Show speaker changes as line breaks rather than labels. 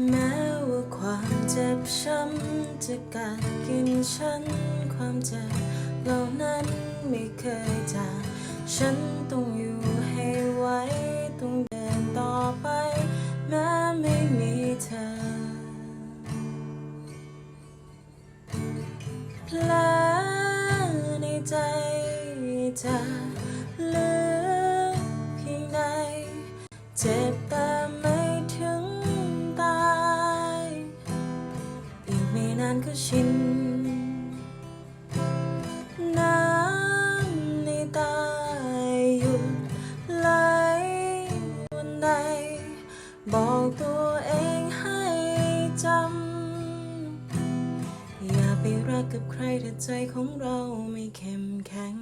แม้ว่าความเจ็บช้ำจะกัดกินฉัน ความเจ็บเหล่านั้นไม่เคยจางฉันต้องอยู่ให้ไหวต้องเดินต่อไป แม้ไม่มีเธอแผลในใจจะเลือานก็ชิน น้ำในตาหยุดไหลวันใด บอกตัวเองให้จำ อย่าไปรักกับใครถ้าใจของเราไม่เข้มแข็ง